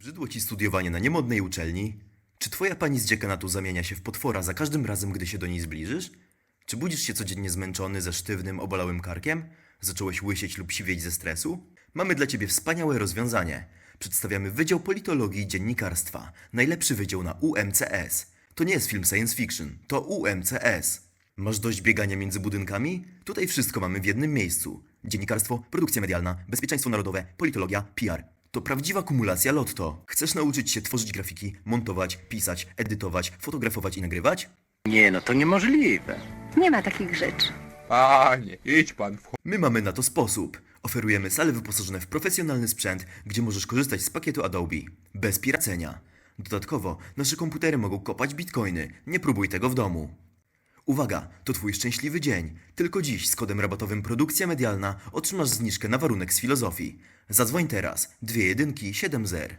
Zbrzydło ci studiowanie na niemodnej uczelni? Czy twoja pani z dziekanatu zamienia się w potwora za każdym razem, gdy się do niej zbliżysz? Czy budzisz się codziennie zmęczony ze sztywnym, obalałym karkiem? Zacząłeś łysieć lub siwieć ze stresu? Mamy dla ciebie wspaniałe rozwiązanie. Przedstawiamy Wydział Politologii i Dziennikarstwa, najlepszy wydział na UMCS. To nie jest film science fiction, to UMCS. Masz dość biegania między budynkami? Tutaj wszystko mamy w jednym miejscu. Dziennikarstwo, produkcja medialna, bezpieczeństwo narodowe, politologia, PR. To prawdziwa kumulacja lotto. Chcesz nauczyć się tworzyć grafiki, montować, pisać, edytować, fotografować i nagrywać? Nie, no to niemożliwe. Nie ma takich rzeczy. Panie, idź pan w ch... My mamy na to sposób. Oferujemy sale wyposażone w profesjonalny sprzęt, gdzie możesz korzystać z pakietu Adobe. Bez piracenia. Dodatkowo, nasze komputery mogą kopać bitcoiny. Nie próbuj tego w domu. Uwaga, to twój szczęśliwy dzień. Tylko dziś z kodem rabatowym Produkcja Medialna otrzymasz zniżkę na warunek z filozofii. Zadzwoń teraz. Dwie jedynki, siedem zer.